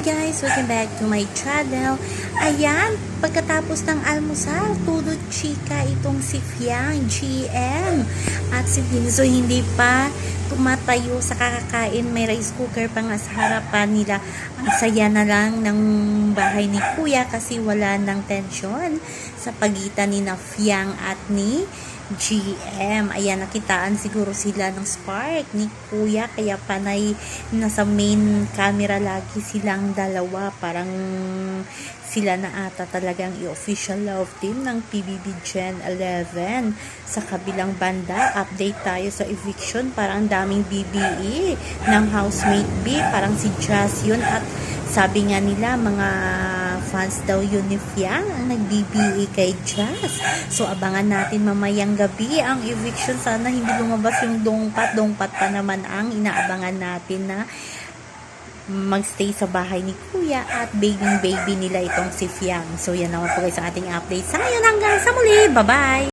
guys! Welcome back to my channel. Ayan, pagkatapos ng almusal, todo chika itong si Fiang GM. At si Vinzo hindi pa tumatayo sa kakakain. May rice cooker pa nga sa harapan nila. Ang saya na lang ng bahay ni Kuya kasi wala ng tension sa pagitan ni na Fiang at ni GM. Ayan, nakitaan siguro sila ng spark ni Kuya. Kaya panay nasa main camera lagi silang dalawa. Parang sila na ata talagang i-official love team ng PBB Gen 11. Sa kabilang banda, update tayo sa eviction. Parang daming BBE ng housemate B. Parang si Jazz yun. At sabi nga nila, mga fans daw yun ni Fiang ang nag-BBE kay Jazz. So, abangan natin mamayang gabi ang eviction. Sana hindi lumabas yung dongpat. Dongpat pa naman ang inaabangan natin na magstay sa bahay ni Kuya at baby baby nila itong si Fiang. So, yan naman po guys ang ating update. Sa ngayon hanggang sa muli. Bye-bye!